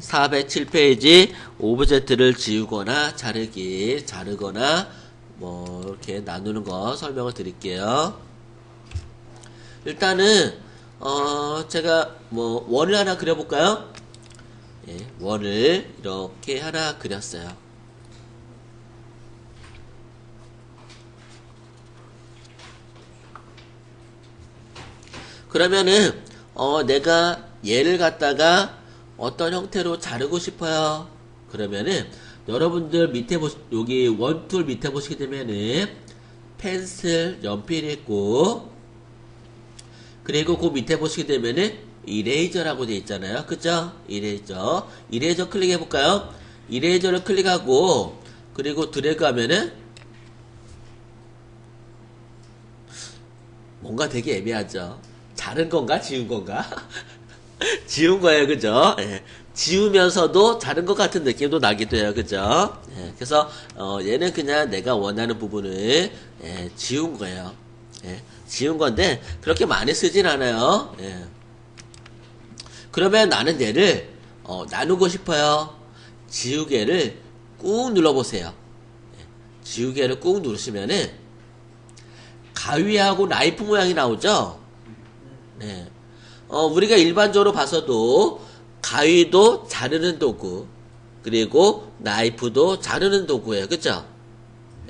407페이지 오브젝트를 지우거나 자르기, 자르거나 뭐 이렇게 나누는 거 설명을 드릴게요. 일단은 어 제가 뭐 원을 하나 그려볼까요? 예, 원을 이렇게 하나 그렸어요. 그러면은 어 내가 얘를 갖다가 어떤 형태로 자르고 싶어요. 그러면은 여러분들 밑에 보 여기 원툴 밑에 보시게 되면은 펜슬 연필이 있고 그리고 그 밑에 보시게 되면은 이레이저라고 되어 있잖아요. 그죠? 이레이저. 이레이저 클릭해 볼까요? 이레이저를 클릭하고 그리고 드래그 하면은 뭔가 되게 애매하죠. 자른 건가? 지운 건가? 지운 거예요. 그죠? 예. 지우면서도 자른 것 같은 느낌도 나기도 해요. 그죠? 예. 그래서 어, 얘는 그냥 내가 원하는 부분을 예, 지운 거예요. 예. 지운 건데 그렇게 많이 쓰진 않아요. 예. 그러면 나는 얘를 어, 나누고 싶어요. 지우개를 꾹 눌러보세요. 예. 지우개를 꾹 누르시면은 가위하고 나이프 모양이 나오죠? 네. 어, 우리가 일반적으로 봐서도 가위도 자르는 도구, 그리고 나이프도 자르는 도구예요. 그죠?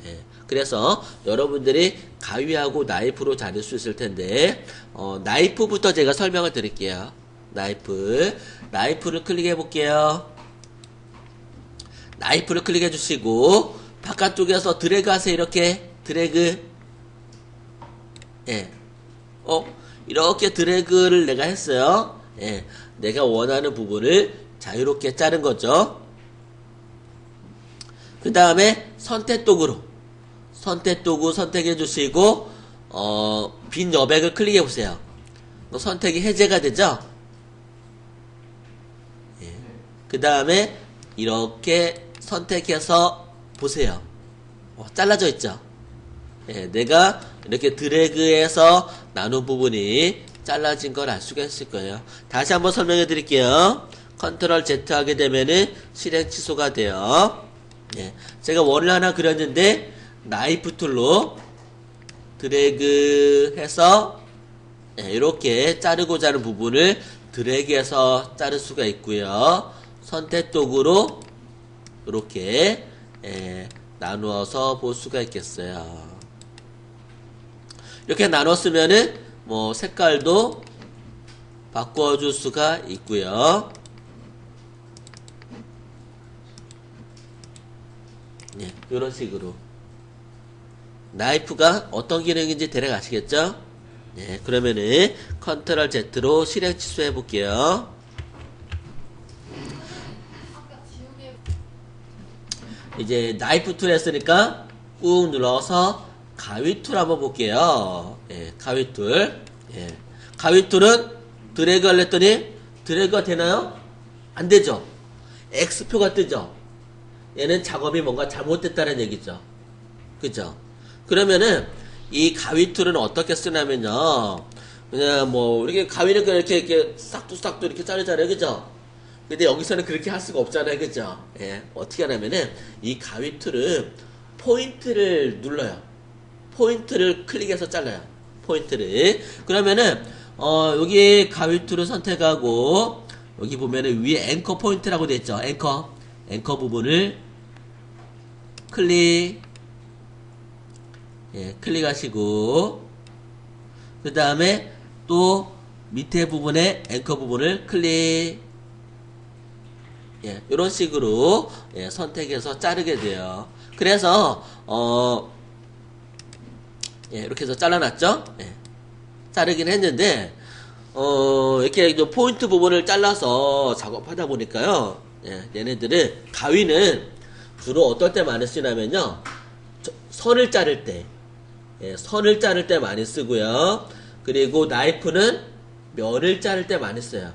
네. 그래서 여러분들이 가위하고 나이프로 자를 수 있을 텐데, 어, 나이프부터 제가 설명을 드릴게요. 나이프. 나이프를 클릭해 볼게요. 나이프를 클릭해 주시고, 바깥쪽에서 드래그 하세요. 이렇게. 드래그. 예. 어, 이렇게 드래그를 내가 했어요. 예. 내가 원하는 부분을 자유롭게 자른 거죠. 그 다음에 선택 도구로. 선택 도구 선택해 주시고, 어, 빈 여백을 클릭해 보세요. 선택이 해제가 되죠? 예. 그 다음에 이렇게 선택해서 보세요. 어, 잘라져 있죠? 예, 내가 이렇게 드래그해서 나눈 부분이 잘라진 걸 알 수가 있을 거예요. 다시 한번 설명해 드릴게요. 컨트롤 Z 하게 되면은 실행 취소가 돼요. 예, 제가 원을 하나 그렸는데 나이프 툴로 드래그 해서 예, 이렇게 자르고자 하는 부분을 드래그해서 자를 수가 있고요. 선택 도구로 이렇게 예, 나누어서 볼 수가 있겠어요. 이렇게 나눴으면은 뭐 색깔도 바꿔줄 수가 있고요. 예, 이런 식으로 나이프가 어떤 기능인지 대략 아시겠죠? 예, 그러면은 컨트롤 Z로 실행 취소 해 볼게요. 이제 나이프 툴 했으니까 꾹 눌러서 가위 툴 한번 볼게요. 예, 가위 툴. 예. 가위 툴은 드래그 했더니 드래그가 되나요? 안 되죠. X표가 뜨죠. 얘는 작업이 뭔가 잘못됐다는 얘기죠. 그죠? 그러면은 이 가위 툴은 어떻게 쓰냐면요. 그냥 뭐 이렇게 가위는 이렇게 이렇게 싹두싹두 이렇게 자르잖아요. 그죠? 근데 여기서는 그렇게 할 수가 없잖아요. 그죠? 예. 어떻게 하냐면은 이 가위 툴은 포인트를 눌러요. 포인트를 클릭해서 잘라요. 포인트를. 그러면은 어 여기 가위 툴을 선택하고 여기 보면은 위에 앵커 포인트라고 되어 있죠. 앵커. 앵커 부분을 클릭 예, 클릭하시고 그 다음에 또 밑에 부분에 앵커 부분을 클릭 예, 이런 식으로 예, 선택해서 자르게 돼요. 그래서 어 예, 이렇게 해서 잘라놨죠? 예, 자르긴 했는데 어 이렇게 좀 포인트 부분을 잘라서 작업하다 보니까요. 예, 얘네들은 가위는 주로 어떨 때 많이 쓰냐면요. 저- 선을 자를 때 예, 선을 자를 때 많이 쓰고요. 그리고 나이프는 면을 자를 때 많이 써요.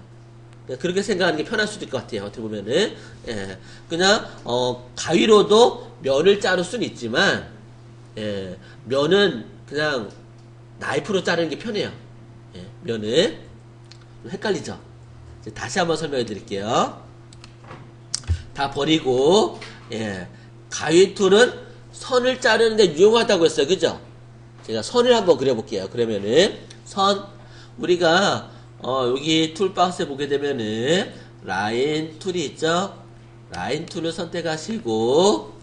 예, 그렇게 생각하는 게 편할 수도 있을 것 같아요. 어떻게 보면은 예, 그냥 어, 가위로도 면을 자를 수는 있지만 예, 면은 그냥 나이프로 자르는 게 편해요. 예, 좀 헷갈리죠. 다시 한번 설명해 드릴게요. 다 버리고 예. 가위 툴은 선을 자르는데 유용하다고 했어요. 그죠? 제가 선을 한번 그려볼게요. 그러면은 선 우리가 어, 여기 툴박스에 보게 되면은 라인 툴이 있죠. 라인 툴을 선택하시고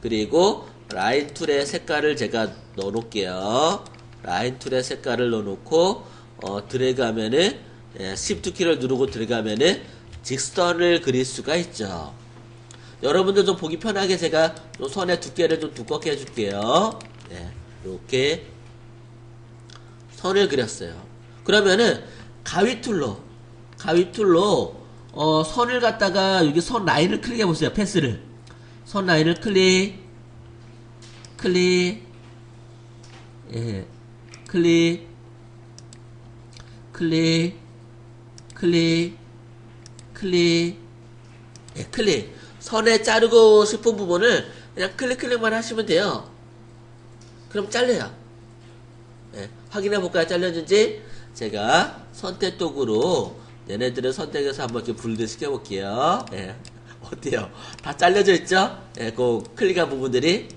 그리고 라인 툴의 색깔을 제가 넣어놓을게요. 라인 툴의 색깔을 넣어놓고 어, 들어가면은 예, Shift 키를 누르고 들어가면은 직선을 그릴 수가 있죠. 여러분들 좀 보기 편하게 제가 요 선의 두께를 좀 두껍게 해줄게요. 네, 이렇게 선을 그렸어요. 그러면은 가위 툴로 가위 툴로 어, 선을 갖다가 여기 선 라인을 클릭해 보세요. 패스를 선 라인을 클릭 클릭 예 클릭 클릭 클릭 클릭 예, 클릭. 선에 자르고 싶은 부분을 그냥 클릭 클릭만 하시면 돼요. 그럼 잘려요. 예, 확인해 볼까요? 잘렸는지? 제가 선택 도구로 얘네들을 선택해서 한번 이렇게 분리를 시켜 볼게요. 예, 어때요? 다 잘려져 있죠? 예, 그 클릭한 부분들이.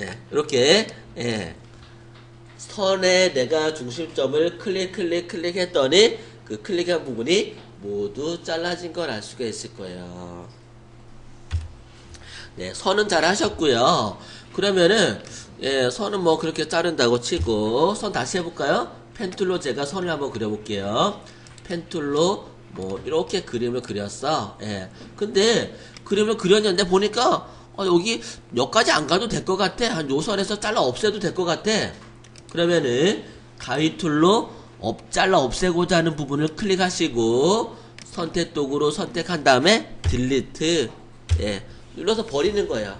네, 이렇게, 예. 선에 내가 중심점을 클릭 클릭 클릭 했더니 그 클릭한 부분이 모두 잘라진 걸 알 수가 있을 거예요. 네, 선은 잘 하셨고요. 그러면은 예, 선은 뭐 그렇게 자른다고 치고 선 다시 해볼까요? 펜툴로 제가 선을 한번 그려볼게요. 펜툴로 뭐 이렇게 그림을 그렸어. 예. 근데 그림을 그렸는데 보니까 어, 여기 여기까지 안 가도 될 것 같아. 한 요 선에서 잘라 없애도 될 것 같아. 그러면은 가위 툴로 업, 잘라 없애고자 하는 부분을 클릭하시고 선택 도구로 선택한 다음에 딜리트 예, 눌러서 버리는 거예요.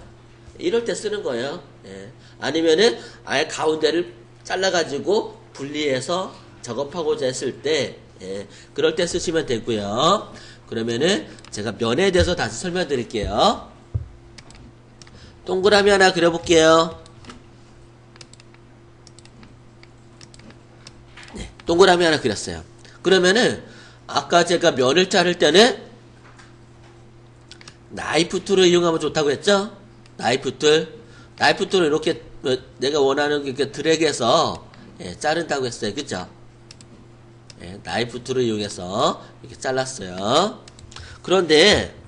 이럴 때 쓰는 거예요. 예. 아니면은 아예 가운데를 잘라가지고 분리해서 작업하고자 했을 때 예, 그럴 때 쓰시면 되고요. 그러면은 제가 면에 대해서 다시 설명드릴게요. 동그라미 하나 그려볼게요. 동그라미 하나 그렸어요. 그러면은 아까 제가 면을 자를 때는 나이프 툴을 이용하면 좋다고 했죠? 나이프 툴. 나이프 툴을 이렇게 어, 내가 원하는 이렇게 드래그해서 예, 자른다고 했어요. 그죠? 예, 나이프 툴을 이용해서 이렇게 잘랐어요. 그런데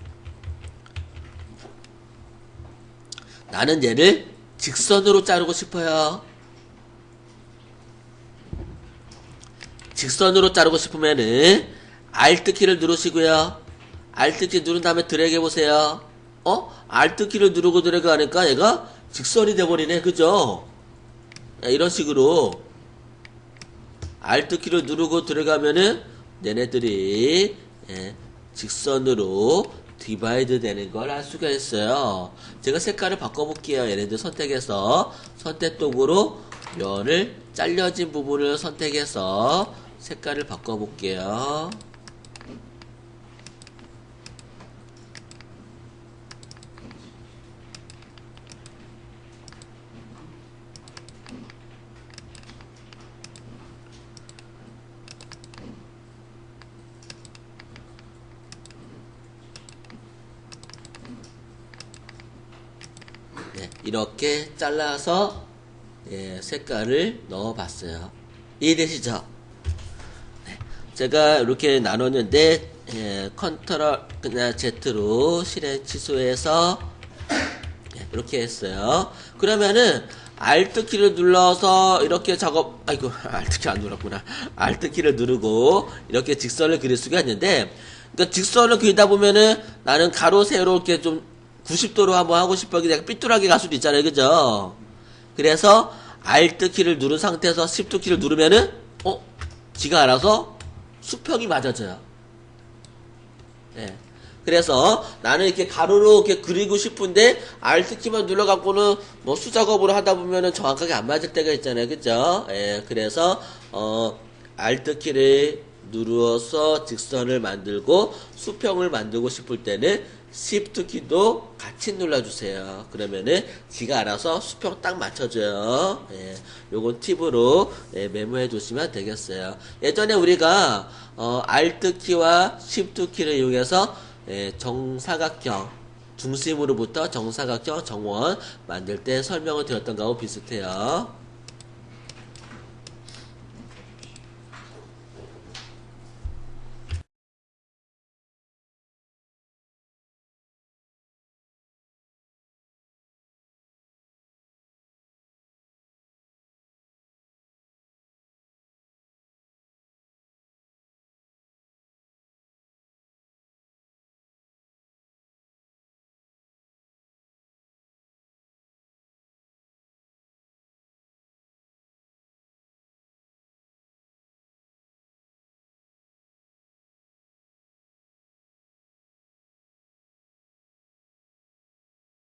나는 얘를 직선으로 자르고 싶어요. 직선으로 자르고 싶으면은 Alt 키를 누르시고요. Alt 키 누른 다음에 드래그 해보세요. 어? Alt 키를 누르고 드래그 하니까 얘가 직선이 돼버리네. 그죠? 야, 이런 식으로 Alt 키를 누르고 들어가면은 얘네들이 예, 직선으로 디바이드 되는 걸 알 수가 있어요. 제가 색깔을 바꿔볼게요. 얘네들 선택해서 선택 도구로 면을 잘려진 부분을 선택해서 색깔을 바꿔볼게요. 네, 이렇게 잘라서 예, 색깔을 넣어봤어요. 이해되시죠? 네, 제가 이렇게 나눴는데 예, 컨트롤 그냥 Z로 실행 취소해서 예, 이렇게 했어요. 그러면은 Alt 키를 눌러서 이렇게 작업 아이고 Alt 키안 눌렀구나. Alt 키를 누르고 이렇게 직선을 그릴 수가 있는데 그러니까 직선을 그리다 보면은 나는 가로 세로 이렇게 좀 90도로 한번 하고 싶어 그냥 삐뚤하게 갈 수도 있잖아요. 그죠? 그래서 Alt 키를 누른 상태에서 Shift 키를 누르면은 어? 지가 알아서 수평이 맞아져요. 예. 그래서 나는 이렇게 가로로 이렇게 그리고 싶은데 Alt 키만 눌러갖고는 뭐 수작업으로 하다 보면은 정확하게 안 맞을 때가 있잖아요. 그죠? 예. 그래서 어 Alt 키를 누르어서 직선을 만들고 수평을 만들고 싶을 때는 Shift 키도 같이 눌러주세요. 그러면은 지가 알아서 수평 딱 맞춰줘요. 예, 요건 팁으로 예, 메모해 두시면 되겠어요. 예전에 우리가 어, Alt 키와 Shift 키를 이용해서 예, 정사각형 중심으로부터 정사각형 정원 만들 때 설명을 드렸던 거하고 비슷해요.